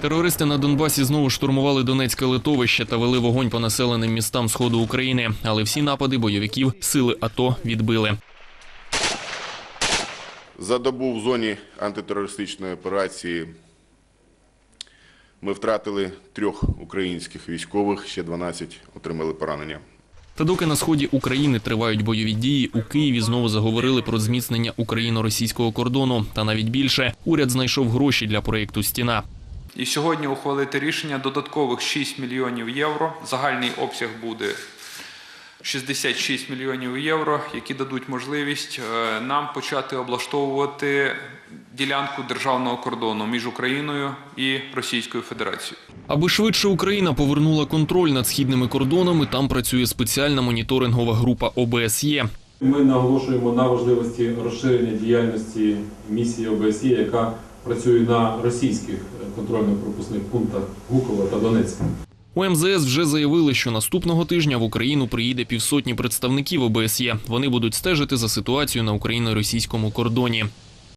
Терористи на Донбасі знову штурмували Донецьке литовище та вели вогонь по населеним містам сходу України. Але всі напади бойовиків сили АТО відбили. За добу в зоні антитерористичної операції ми втратили трьох українських військових, ще 12 отримали поранення. Та доки на сході України тривають бойові дії, у Києві знову заговорили про зміцнення україно-російського кордону. Та навіть більше уряд знайшов гроші для проєкту Стіна. І сьогодні ухвалити рішення додаткових 6 мільйонів євро. Загальний обсяг буде 66 мільйонів євро, які дадуть можливість е, нам почати облаштовувати ділянку державного кордону між Україною і Російською Федерацією. Аби швидше Україна повернула контроль над східними кордонами, там працює спеціальна моніторингова група ОБСЄ. Ми наголошуємо на важливості розширення діяльності місії ОБСЄ, яка працює на російських контрольно-пропускних пунктах Гукова та Донецька. У МЗС вже заявили, що наступного тижня в Україну приїде півсотні представників ОБСЄ. Вони будуть стежити за ситуацією на україно-російському кордоні.